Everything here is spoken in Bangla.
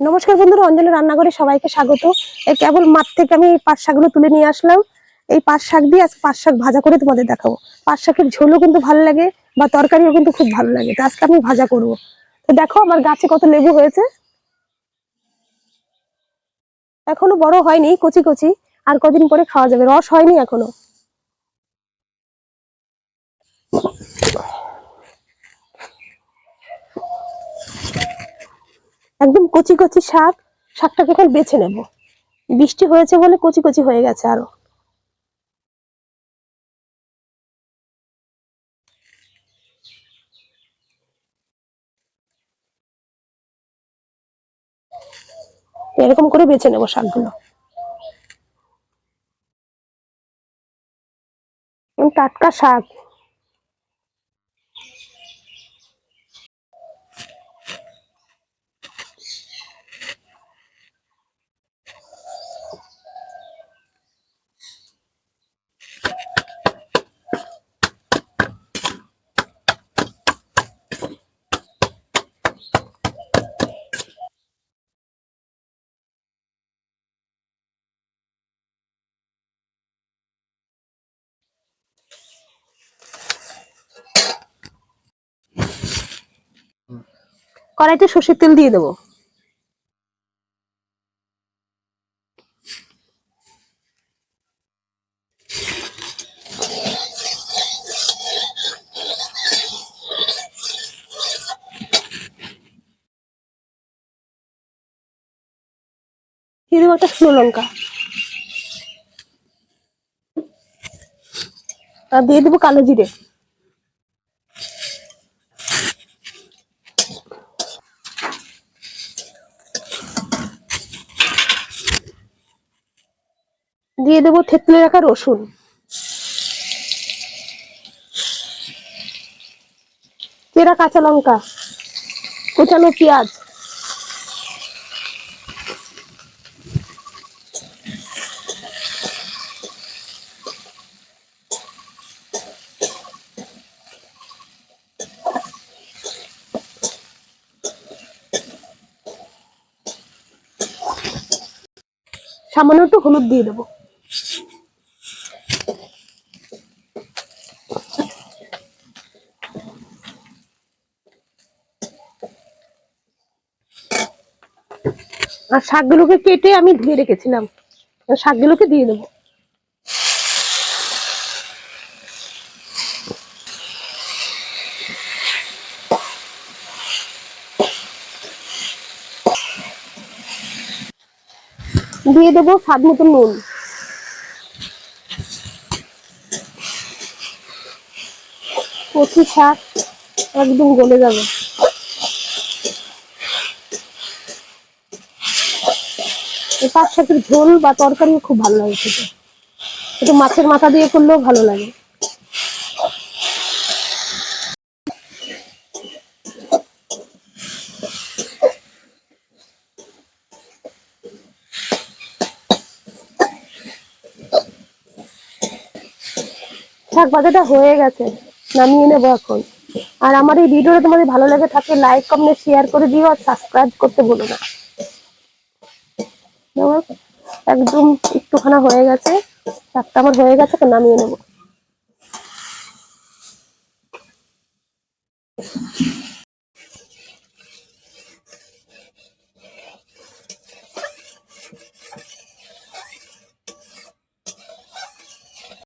নমস্কার বন্ধুরা, অঞ্জলি রান্নাঘরে সবাইকে স্বাগত। এই কেবল মাঠ থেকে আমি এই পাট শাকগুলো তুলে নিয়ে আসলাম। এই পাট শাক দিয়ে আজ পাট শাক ভাজা করে তোমাদের দেখাবো। পাট শাকের ঝোলও কিন্তু ভালো লাগে বা তরকারিও কিন্তু খুব ভালো লাগে। তো আজকে আমি ভাজা করব। তো দেখো আমার গাছে কত লেবু হয়েছে। এখনও বড় হয়নি, কচি কচি। আর কদিন পরে খাওয়া যাবে। রস হয়নি এখনও একদম কচি কচি শাক, শাকটাকে এখন বেছে নেব। বৃষ্টি হয়েছে বলে কচি কচি হয়ে গেছে আরও। এরকম করে বেছে নেব শাকগুলো। টাটকা শাক। কড়াইতে সর্ষের তেল দিয়ে দেবো। দিয়ে দেবো লঙ্কা। আর দিয়ে দেবো কালো জিরে। দিয়ে দেবো থেতলে রাখা রসুন। চেরা কাঁচা লঙ্কা, কুচানো পেঁয়াজ। সামান্য একটু হলুদ দিয়ে দেবো। আর শাকগুলোকে কেটে আমি ধুয়ে রেখেছিলাম। শাকগুলোকে দিয়ে দেবো। দিয়ে দেবো স্বাদ মতো নুন। কচি শাক একদম গলে যাবে। পাট শাকের ঝোল বা তরকারি খুব ভালো লাগে খেতে। একটু মাছের মাথা দিয়ে করলেও ভালো লাগে। শাক ভাজাটা হয়ে গেছে। নামিয়ে নেব এখন। আর আমার এই ভিডিওটা তোমাদের ভালো লাগে থাকে লাইক কমেন্ট শেয়ার করে দিও আর সাবস্ক্রাইব করতে ভুলো না। একদম একটুখানা হয়ে গেছে, চারটা আমার হয়ে গেছে নামিয়ে নেব।